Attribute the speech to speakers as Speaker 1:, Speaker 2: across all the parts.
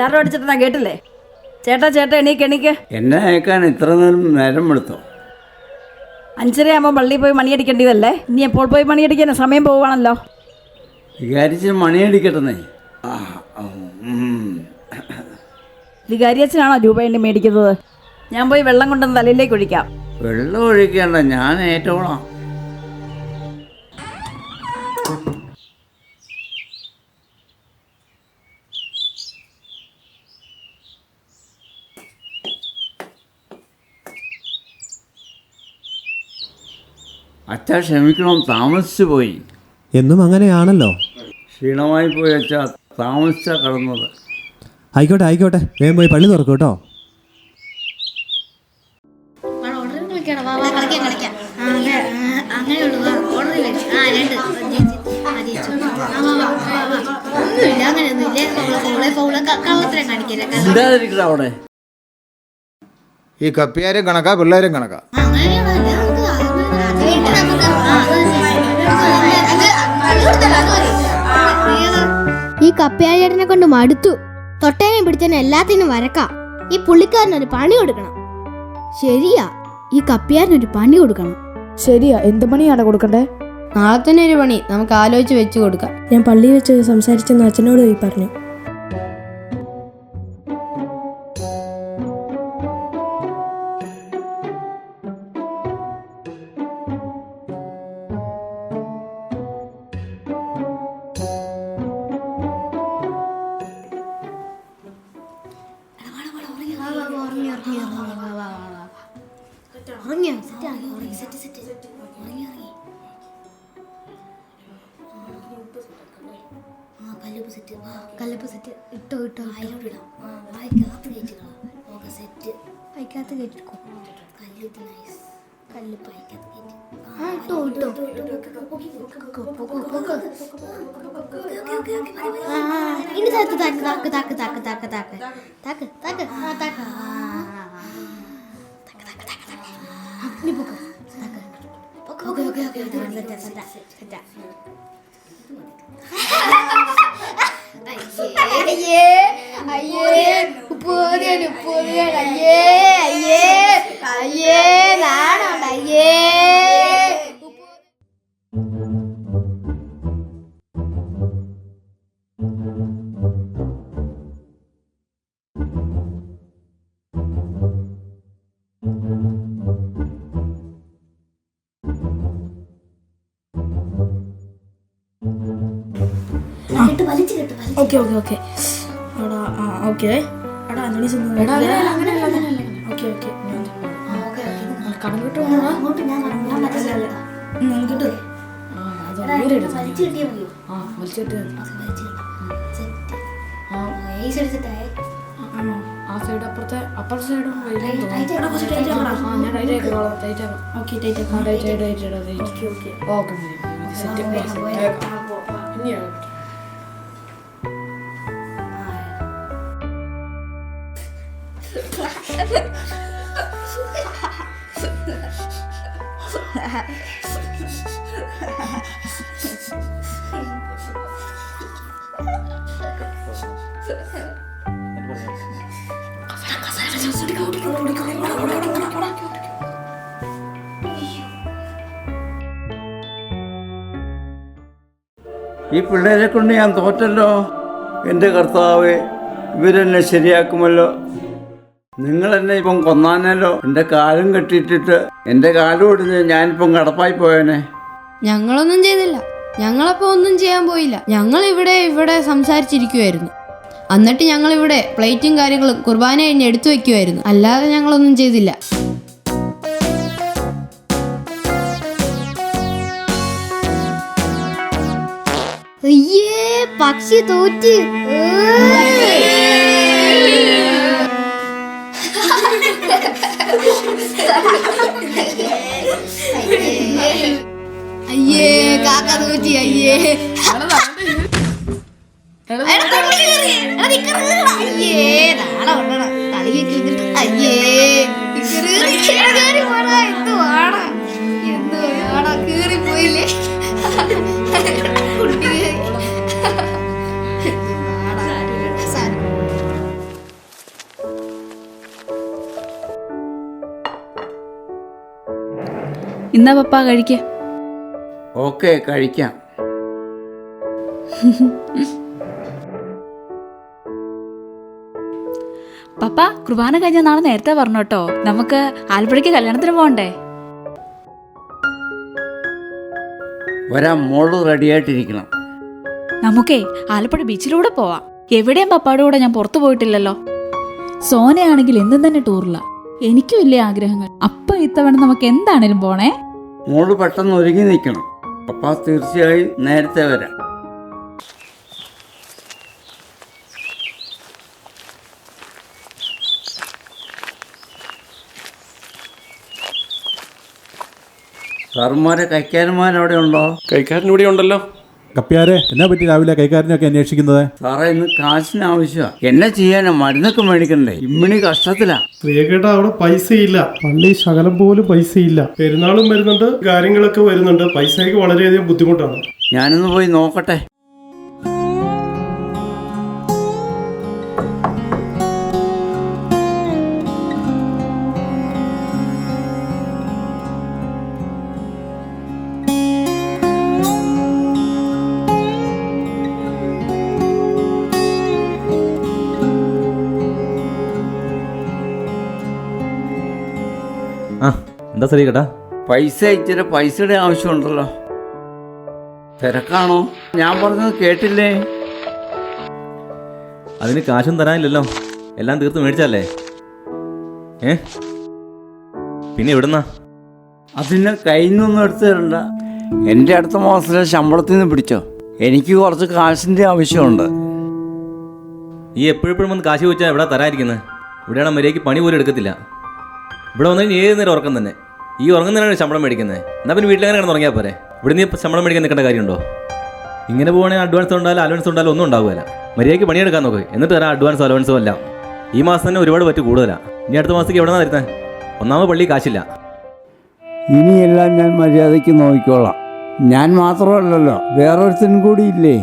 Speaker 1: എല്ലാവരും അടിച്ചിട്ടാ കേട്ടില്ലേ? ചേട്ടാ ചേട്ടാ എണീക്ക് എണീക്ക്.
Speaker 2: എന്നെ അയക്കാൻ ഇത്ര നേരം നേരം എടുത്തോ
Speaker 1: അഞ്ചരയാകുമ്പോൾ പള്ളി പോയി മണിയടിക്കേണ്ടതല്ലേ? ഇനി എപ്പോൾ പോയി മണിയടിക്കാൻ സമയം പോവുകയാണല്ലോ.
Speaker 2: വിചാരിച്ച് മണിയടിക്കട്ടെന്നേ. ആ, ഉം.
Speaker 1: രൂപ എണ്ണി മേടിക്കുന്നത്? ഞാൻ പോയി വെള്ളം കൊണ്ടുവന്ന് തലയിലേക്ക് ഒഴിക്കാം.
Speaker 2: വെള്ളം ഒഴിക്കണ്ട ഞാൻ ഏറ്റോളാം അച്ഛ ക്ഷമിക്കണം താമസിച്ചു പോയി.
Speaker 3: എന്നും അങ്ങനെയാണല്ലോ.
Speaker 2: ക്ഷീണമായി പോയി അച്ഛ താമസിച്ച കടന്നത്.
Speaker 3: ആയിക്കോട്ടെ ആയിക്കോട്ടെ വേഗം പോയി പള്ളി തുറക്കും കേട്ടോ.
Speaker 4: ഈ കപ്പിയാരും കണക്കാ പിള്ളേരും കണക്കാ.
Speaker 5: ഈ കപ്പയാചേട്ടനെ കൊണ്ട് മടുത്തു. തൊട്ടേനെ പിടിച്ചതിന് എല്ലാത്തിനും വരക്കാം. ഈ പുള്ളിക്കാരനൊരു പണി കൊടുക്കണം. ശരിയാ ഈ കപ്പിയാരനൊരു പണി കൊടുക്കണം.
Speaker 6: ശരിയാ എന്ത് പണിയാണ് കൊടുക്കണ്ടേ?
Speaker 7: നാളെ തന്നെ ഒരു പണി നമുക്ക് ആലോചിച്ച് വെച്ച് കൊടുക്കാം.
Speaker 6: ഞാൻ പള്ളിയിൽ വെച്ച് സംസാരിച്ചെന്ന് അച്ഛനോട് പോയി പറഞ്ഞു.
Speaker 8: പൊക്കോ, പൊക്കോ, പൊക്കോ. ആ, ആ, ഇനി താക്ക്, താക്ക്, താക്ക്, താക്ക്, താക്ക്, താക്ക്, താക്ക്. താക്ക്, താക്ക്, ആ, താക്ക്. ആ, ആ, ആ. താക്ക്, താക്ക്, താക്ക്, താക്ക്. ആ, ഇനി പൊക്കോ. താക്ക്. പൊക്കോ. Okay, okay, okay. ഇത് മതി. സെറ്റാ, സെറ്റാ, സെറ്റാ. അയ്യേ, അയ്യേ, ഉപ്പുതിയൻ, ഉപ്പുതിയൻ, അയ്യേ, അയ്യേ, അയ്യേ, നാണമുണ്ട്, അയ്യേ.
Speaker 6: Okay okay okay. എടാ ആ ഓക്കെ. എടാ അങ്ങനെ ഓക്കെ ഓക്കെ.
Speaker 8: Okay, okay. ഇത്
Speaker 6: കടം കിട്ടുമോ
Speaker 8: അങ്ങോട്ട് ഞാൻ വരാം. ഞാൻ മറ്റേ
Speaker 6: കിട്ടും
Speaker 8: എടാ, ഇത് വലിച്ച് കെട്ടിയാ മതിയോ?
Speaker 6: ആ.
Speaker 8: സെറ്റ്. സൈഡ്
Speaker 6: അപ്പുറത്തെ അപ്പുറത്തെ സൈഡും
Speaker 8: ഓക്കെ. ഓക്കെ ഓക്കെ
Speaker 6: കുറച്ച് ടൈറ്റ്
Speaker 2: ഈ പിള്ളേരെ കൊണ്ട് ഞാൻ തോറ്റല്ലോ. എന്റെ കർത്താവ് ഇവരെന്നെ ശരിയാക്കുമല്ലോ. നിങ്ങൾ എന്നെ ഇപ്പം കൊന്നാനല്ലോ? എന്റെ കാലും കെട്ടിയിട്ടിട്ട് എന്റെ കാലും ഒടിഞ്ഞ് ഞാനിപ്പം കടപ്പായി പോയേനെ.
Speaker 7: ഞങ്ങളൊന്നും ചെയ്തില്ല. ഞങ്ങളപ്പോ ഒന്നും ചെയ്യാൻ പോയില്ല. ഞങ്ങൾ ഇവിടെ ഇവിടെ സംസാരിച്ചിരിക്കുമായിരുന്നു എന്നിട്ട് ഞങ്ങൾ ഇവിടെ പ്ലേറ്റും കാര്യങ്ങളും കുർബാന കഴിഞ്ഞ് എടുത്തു വെക്കുമായിരുന്നു അല്ലാതെ ഞങ്ങളൊന്നും ചെയ്തില്ല.
Speaker 5: അയ്യേ പക്ഷി തോറ്റ്.
Speaker 7: അയ്യേ കാക്ക തോറ്റി അയ്യേ
Speaker 8: അയ്യേ, നാളെ. തലയൊക്കെ ഇട്ടിട്ട് അയ്യേ.
Speaker 6: ഇന്നാ പപ്പ കഴിക്ക.
Speaker 2: ഓക്കെ കഴിക്കാം.
Speaker 6: പപ്പ കുർബാന കഴിഞ്ഞ നാളെ നേരത്തെ പറഞ്ഞു കേട്ടോ. നമുക്ക് ആലപ്പുഴയ്ക്ക് കല്യാണത്തിന് പോകണ്ടേ
Speaker 2: വരാ മോൾ റെഡിയായിട്ടിരിക്കണം.
Speaker 6: നമുക്കേ ആലപ്പുഴ ബീച്ചിലൂടെ പോവാം. എവിടെയും പപ്പായുടെ കൂടെ ഞാൻ പുറത്തു പോയിട്ടില്ലല്ലോ. സോനയാണെങ്കിൽ എന്തും തന്നെ ടൂറില്ല എനിക്കും ഇല്ലേ ആഗ്രഹങ്ങൾ. അപ്പൊ ഇത്തവണ നമുക്ക് എന്താണേലും പോണേ?
Speaker 2: മോൾ പെട്ടെന്ന് ഒരുങ്ങി നിൽക്കണം. പപ്പ തീർച്ചയായും നേരത്തെ വരാം. സാറുമാരെ കൈക്കാരന്മാരവിടെ ഉണ്ടോ?
Speaker 9: കൈക്കാരൻ ഇവിടെ ഉണ്ടല്ലോ.
Speaker 3: കപ്പ്യാരെ എന്നാ പറ്റി രാവിലെ കൈക്കാരനൊക്കെ അന്വേഷിക്കുന്നത്?
Speaker 2: സാറേ ഇന്ന് കാശിന് ആവശ്യമാണ് എന്നെ ചെയ്യാനാ മരുന്നൊക്കെ മേടിക്കണ്ടേ? ഇമ്മിണി കഷ്ടത്തിലാ.
Speaker 9: പ്രിയക്കേട്ട അവിടെ പൈസയില്ല. പള്ളി ശകലം പോലും പൈസയില്ല. പെരുന്നാളും വരുന്നുണ്ട് കാര്യങ്ങളൊക്കെ വരുന്നുണ്ട്. പൈസയ്ക്ക് വളരെയധികം ബുദ്ധിമുട്ടാണ്.
Speaker 2: ഞാനൊന്ന് പോയി നോക്കട്ടെ.
Speaker 10: എന്താ ശരി കേട്ടാ?
Speaker 2: പൈസ ഇച്ചിരി പൈസയുടെ ആവശ്യമുണ്ടല്ലോ. തിരക്കാണോ? ഞാൻ പറഞ്ഞത് കേട്ടില്ലേ?
Speaker 10: അതിന് കാശും തരാനില്ലല്ലോ. എല്ലാം തീർത്ത് മേടിച്ചല്ലേ ഏ? പിന്നെ എവിടുന്നാ?
Speaker 2: അതിന് കയ്യിൽ നിന്നൊന്നും എടുത്തു തരണ്ട. എന്റെ അടുത്ത മാസത്തിലെ ശമ്പളത്തിൽ നിന്ന് പിടിച്ചോ. എനിക്ക് കുറച്ച് കാശിന്റെ ആവശ്യമുണ്ട്.
Speaker 10: ഈ എപ്പോഴെപ്പോഴും വന്ന് കാശ് ചോദിച്ചാൽ എവിടെ തരാതിരിക്കുന്നത് ഇവിടെയാണ് മര്യാദയ്ക്ക് പണി പോലും എടുക്കത്തില്ല. ഇവിടെ വന്നു കഴിഞ്ഞാൽ ഏത് നേരം ഉറക്കം തന്നെ? ഈ ഉറങ്ങുന്നതിനാണ് ശമ്പളം മേടിക്കുന്നത്. എന്നാൽ പിന്നെ വീട്ടിലെങ്ങനെ കിടന്ന് ഉറങ്ങിയാൽ പോരെ? ഇവിടെ നീ ശമ്പളം മേടിക്കാൻ നിൽക്കേണ്ട കാര്യമുണ്ടോ? ഇങ്ങനെ പോവുകയാണെങ്കിൽ അഡ്വാൻസ് ഉണ്ടായാലും അലവൻസ് ഉണ്ടായാലും ഒന്നും ഉണ്ടാവില്ല മര്യാദയ്ക്ക് പണിയെടുക്കാൻ നോക്ക്. എന്നിട്ട് തരാം അഡ്വാൻസോ അലവൻസോ എല്ലാം. ഈ മാസം തന്നെ ഒരുപാട് പറ്റ് കൂടുതലാണ് ഇനി അടുത്ത മാസത്തേക്ക് എവിടെ നിന്നാണ് തരുന്നത് ഒന്നാമത് പള്ളി കാശില്ല.
Speaker 2: ഇനിയെല്ലാം ഞാൻ മര്യാദയ്ക്ക് നോക്കിക്കോളാം. ഞാൻ മാത്രമല്ലല്ലോ വേറൊരുത്തനും കൂടി ഇല്ലേ?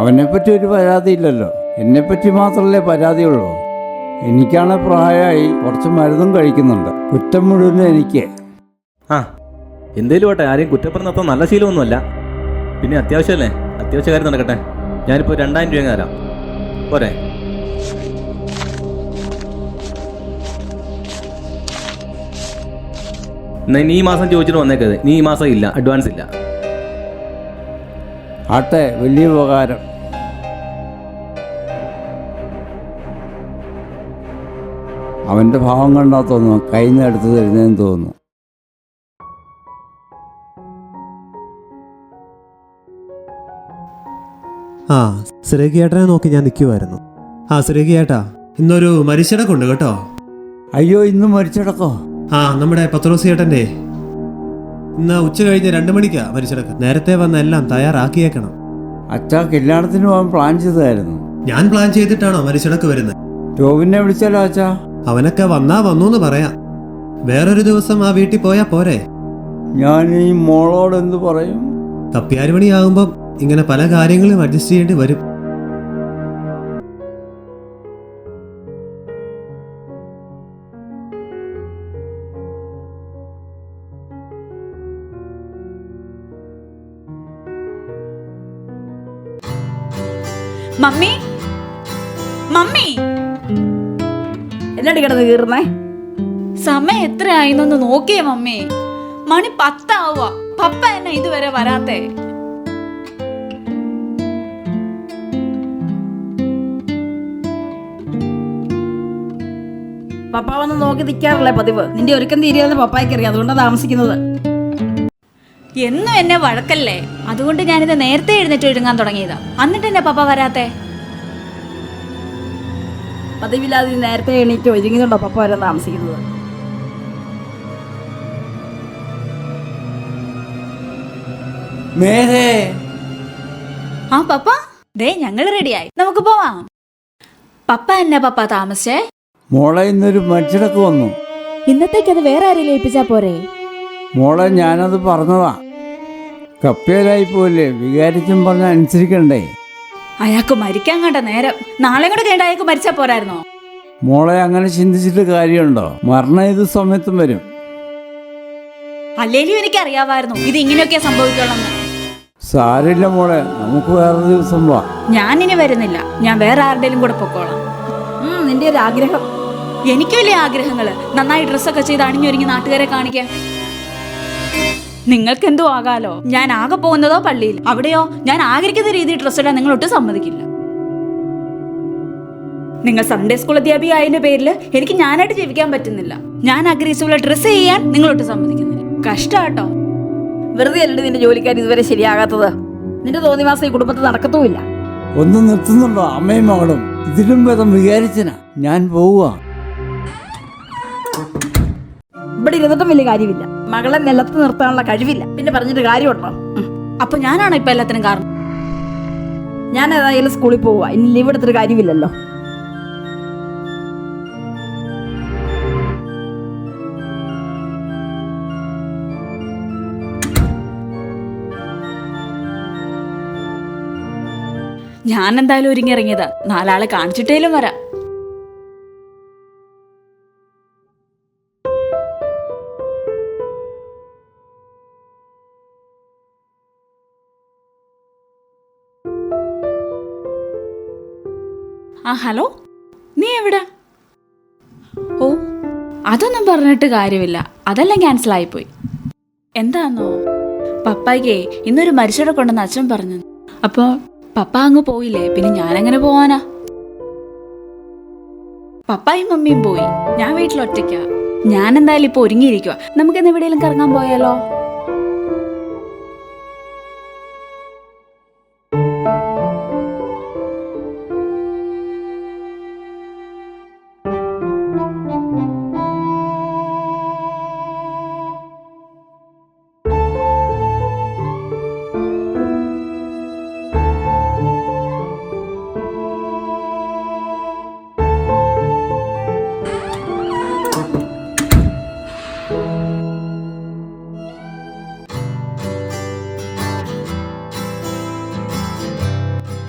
Speaker 2: അവനെപ്പറ്റി ഒരു പരാതിയില്ലല്ലോ എന്നെപ്പറ്റി മാത്രമല്ലേ പരാതിയുള്ളൂ. എനിക്കാണ് പ്രായമായി കുറച്ച് മരുന്നും കഴിക്കുന്നുണ്ട്. കുറ്റം മുഴുവൻ എനിക്ക്.
Speaker 10: ആ. എന്തേലും ആട്ടെ ആരെയും കുറ്റപ്പെടുന്ന അത്ര നല്ല ശീലമൊന്നുമല്ല. പിന്നെ അത്യാവശ്യമല്ലേ? അത്യാവശ്യ കാര്യം നടക്കട്ടെ. ഞാനിപ്പോൾ രണ്ടായിരം രൂപ തരാം. പോരെ. എന്നാ ഇനി ഈ മാസം ചോദിച്ചിട്ട് വന്നേക്കത് നീ ഈ മാസം ഇല്ല അഡ്വാൻസ് ഇല്ല.
Speaker 2: ആട്ടെ വലിയ ഉപകാരം. അവന്റെ ഭാവം കണ്ടാൽ തോന്നുന്നു കയ്യിൽ നിന്ന് എടുത്ത് തരുന്നതെന്ന് തോന്നുന്നു.
Speaker 3: ആ സുരേഖിയേട്ടനെ നോക്കി ഞാൻ നിൽക്കുമായിരുന്നു ആ സുരേഖിയേട്ടാ ഇന്നൊരു മരിച്ചടക്കുണ്ട് കേട്ടോ.
Speaker 2: അയ്യോ ഇന്ന് മരിച്ചടക്കോ?
Speaker 3: ആ നമ്മുടെ പത്രോസ് ചേട്ടന്റെ ഇന്ന് ഉച്ച കഴിഞ്ഞ് രണ്ട് മണിക്കാ മരിച്ചടക്ക്. നേരത്തെ വന്ന എല്ലാം തയ്യാറാക്കിയേക്കണം.
Speaker 2: അച്ഛാ കല്യാണത്തിന് പോകാൻ പ്ലാൻ ചെയ്തായിരുന്നു
Speaker 3: ഞാൻ പ്ലാൻ ചെയ്തിട്ടാണോ മരിച്ചടക്ക് വരുന്നത്?
Speaker 2: ടോവിനെ വിളിച്ചാലോ അച്ഛാ
Speaker 3: അവനൊക്കെ വന്നാ വന്നു എന്ന് പറയാം. വേറൊരു ദിവസം ആ വീട്ടിൽ പോയാ പോരെ.
Speaker 2: ഞാൻ ഈ മോളോട് എന്ത് പറയും?
Speaker 3: കപ്പ്യാര് മണിയാകുമ്പം ഇങ്ങനെ പല കാര്യങ്ങളും അഡ്ജസ്റ്റ് ചെയ്യേണ്ടി വരും.
Speaker 6: മമ്മി? മമ്മി?
Speaker 1: എന്നടി കിടന്ന് കീറുന്നേ?
Speaker 6: സമയം എത്ര ആയിന്നൊന്ന് നോക്കിയേ മമ്മി. മണി പത്താവുക പപ്പ എന്നെ ഇതുവരെ വരാത്തേ.
Speaker 1: പപ്പ വന്ന് നോക്കി നിൽക്കാറില്ലേ പതിവ്? നിന്റെ ഒരുക്കം തീരുമെന്ന് പപ്പായ്ക്കറിയാം അതുകൊണ്ടാണ് താമസിക്കുന്നത്.
Speaker 6: എന്നും എന്നെ വഴക്കല്ലേ? അതുകൊണ്ട് ഞാനിത് നേരത്തെ എഴുന്നേറ്റ് ഒരുങ്ങാൻ തുടങ്ങിയതാ. എന്നിട്ട് എന്നെ പപ്പ വരാത്തെ?
Speaker 1: പതിവില്ലാതെ നീ നേരത്തെ എണീറ്റ് ഒരുങ്ങിയതുണ്ടോ പപ്പ വരാൻ താമസിക്കുന്നത്.
Speaker 2: മേരെ
Speaker 6: ആ പപ്പ. ദേ ഞങ്ങൾ റെഡിയായി നമുക്ക് പോവാം. പപ്പ എന്നെ പപ്പ താമസിച്ചേ?
Speaker 2: മോളെ ഇന്നൊരു മരിച്ചടക്ക് വന്നു.
Speaker 5: ഇന്നത്തേക്ക് അത് വേറെ ആരെയും ഏൽപ്പിച്ചാ പോരെ?
Speaker 2: മോളെ ഞാനത് പറഞ്ഞതാ. കപ്പേലായി പോലെ വികാരിച്ചും പറഞ്ഞ അനുസരിക്കണ്ടേ?
Speaker 6: അയാൾക്ക് മരിക്കാൻ കണ്ട നേരം നാളെ കൂടെ കഴിഞ്ഞ അയാൾക്ക് മരിച്ചാ പോരായിരുന്നോ?
Speaker 2: മോളെ അങ്ങനെ ചിന്തിച്ചിട്ട് കാര്യമുണ്ടോ? മരണം ഇത് സമയത്തും വരും.
Speaker 6: അല്ലേലും എനിക്ക് അറിയാമായിരുന്നു ഇത് ഇങ്ങനെയൊക്കെ സംഭവിക്കുള്ളെന്ന്
Speaker 2: സാരില്ല മോളെ നമുക്ക് വേറെ ദിവസം പോവാം
Speaker 6: ഞാൻ ഇനി വരുന്നില്ല. ഞാൻ വേറെ ആരുടെയും കൂടെ പൊക്കോളാം.
Speaker 1: ഉം, നിന്റെ ഒരു ആഗ്രഹം.
Speaker 6: എനിക്ക് വലിയ ആഗ്രഹങ്ങൾ നന്നായി ഡ്രസ്സൊക്കെ ചെയ്ത് അണിഞ്ഞൊരുങ്ങി നാട്ടുകാരെ കാണിക്കാൻ. നിങ്ങൾക്ക് എന്തോ ആകാലോ? ഞാൻ ആകെ പോകുന്നതോ പള്ളിയിൽ. അവിടെയോ? ഞാൻ ആഗ്രഹിക്കുന്ന രീതിയിൽ ഡ്രസ്സ് ഇടാൻ നിങ്ങൾ ഒട്ടും സമ്മതിക്കില്ല. നിങ്ങൾ സൺഡേ സ്കൂൾ അധ്യാപിക ആയതിന്റെ പേരിൽ എനിക്ക് ഞാനായിട്ട് ജീവിക്കാൻ പറ്റുന്നില്ല. ഞാൻ ആഗ്രഹിച്ച പോലെ ഡ്രസ്സ് ചെയ്യാൻ നിങ്ങളൊട്ട് സമ്മതിക്കുന്നില്ല. കഷ്ടാട്ടോ.
Speaker 1: വെറുതെ അല്ലേ നിന്റെ ജോലിക്കാർ ഇതുവരെ ശരിയാകാത്തത്. നിന്റെ തോന്നി മാസം ഈ കുടുംബത്തിൽ നടക്കത്തുമില്ല.
Speaker 2: ഒന്നും നിർത്തുന്നുണ്ടോ അമ്മയും മകളും? ഇതിലും ഭേദം വിചാരിച്ചനാ. ഞാൻ പോവുക
Speaker 1: ഇവിടെ ഇരുന്നിട്ടും വലിയ കാര്യമില്ല. മകളെ നിലത്ത് നിർത്താനുള്ള കഴിവില്ല. പിന്നെ പറഞ്ഞിട്ട് കാര്യമുണ്ടോ.
Speaker 6: അപ്പൊ ഞാനാണോ ഇപ്പൊ എല്ലാത്തിനും കാരണം?
Speaker 1: ഞാൻ ഏതായാലും സ്കൂളിൽ പോവുക ഇനി ലീവ് എടുത്തിട്ട് കാര്യമില്ലല്ലോ.
Speaker 6: ഞാൻ എന്തായാലും ഒരുങ്ങി ഇറങ്ങിയതാ. നാലാളെ കാണിച്ചിട്ടേലും വരാം. ആ ഹലോ? നീ എവിടെ? ഓ അതൊന്നും പറഞ്ഞിട്ട് കാര്യമില്ല. അതെല്ലാം ക്യാൻസൽ ആയിപ്പോയി. എന്താന്നോ? പപ്പായ്ക്കേ ഇന്നൊരു മരിച്ചവിടെ കൊണ്ടെന്ന് അച്ഛൻ പറഞ്ഞു. അപ്പോ പപ്പ അങ്ങ് പോയില്ലേ? പിന്നെ ഞാനെങ്ങനെ പോവാനാ? പപ്പായും മമ്മിയും പോയി. ഞാൻ വീട്ടിൽ ഒറ്റയ്ക്കാ. ഞാൻ എന്തായാലും ഇപ്പൊ ഒരുങ്ങിയിരിക്കുക നമുക്ക് ഇന്ന് എവിടെയെങ്കിലും കറങ്ങാൻ പോയാലോ?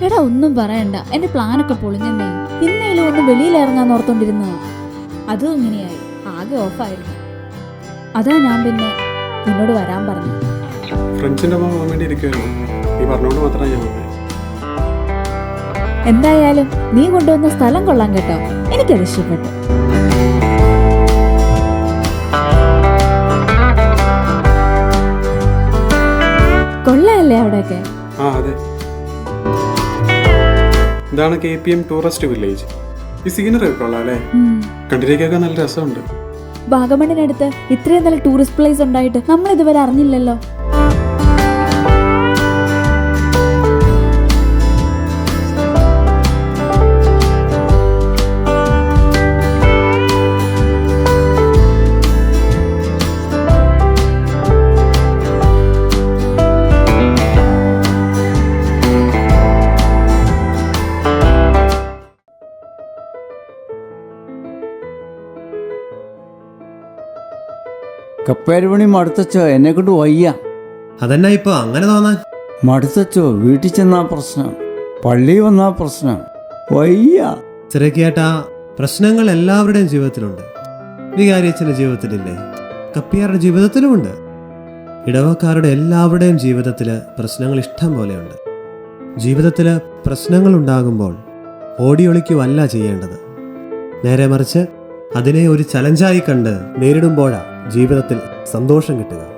Speaker 6: എടാ ഒന്നും പറയണ്ട. എന്റെ പ്ലാനൊക്കെ പൊളിഞ്ഞെന്നേ ഇന്നേലും ഒന്ന് വെളിയിൽ ഇറങ്ങാൻ ഓർത്തോണ്ടിരുന്നതാ. അതും ഇങ്ങനെയായി. ആകെ ഓഫായിരുന്നു അതാ ഞാൻ പിന്നെ നിന്നോട് വരാൻ പറഞ്ഞു.
Speaker 9: ഫ്രണ്ട്സിന്റെ അമ്മ പോകാൻ വേണ്ടി ഇരിക്കുമായിരുന്നു മാത്രമേ ഞാൻ വന്നേ.
Speaker 6: എന്തായാലും നീ കൊണ്ടുവന്ന സ്ഥലം കൊള്ളാൻ കേട്ടോ. എനിക്കത് ഇഷ്ടപ്പെട്ടു.
Speaker 9: ഇതാണ് K P M tourist village. ഈ സീനറി കൊള്ളാല്ലേ കൊള്ളാം അല്ലേ കണ്ടിരിക്കൊക്കെ നല്ല രസമുണ്ട്.
Speaker 6: വാഗമണിനടുത്ത് ഇത്രയും നല്ല ടൂറിസ്റ്റ് പ്ലേസ് ഉണ്ടായിട്ട് നമ്മൾ ഇതുവരെ അറിഞ്ഞില്ലല്ലോ.
Speaker 2: കപ്പേരുപണി മടുത്തച്ചോ എന്നെ കൊണ്ട് വയ്യ.
Speaker 3: അതെന്നാ ഇപ്പൊ അങ്ങനെ തോന്നാൻ.
Speaker 2: മടുത്തച്ചോ വീട്ടിൽ ചെന്നാ പ്രശ്നം. പള്ളി വന്നാ പ്രശ്നം. വയ്യ.
Speaker 3: ചെറിയ പ്രശ്നങ്ങൾ എല്ലാവരുടെയും ജീവിതത്തിലുണ്ട്. വികാരിയച്ഛന്റെ ജീവിതത്തിലില്ലേ? കപ്പിയാരുടെ ജീവിതത്തിലുമുണ്ട്. ഇടവക്കാരുടെ എല്ലാവരുടെയും ജീവിതത്തിൽ പ്രശ്നങ്ങൾ ഇഷ്ടം പോലെയുണ്ട്. ജീവിതത്തിൽ പ്രശ്നങ്ങൾ ഉണ്ടാകുമ്പോൾ ഓടിയൊളിക്കുവല്ല ചെയ്യേണ്ടത്. നേരെ മറിച്ച് അതിനെ ഒരു ചലഞ്ചായി കണ്ട് നേരിടുമ്പോഴാണ് ജീവിതത്തിൽ സന്തോഷം കിട്ടുക.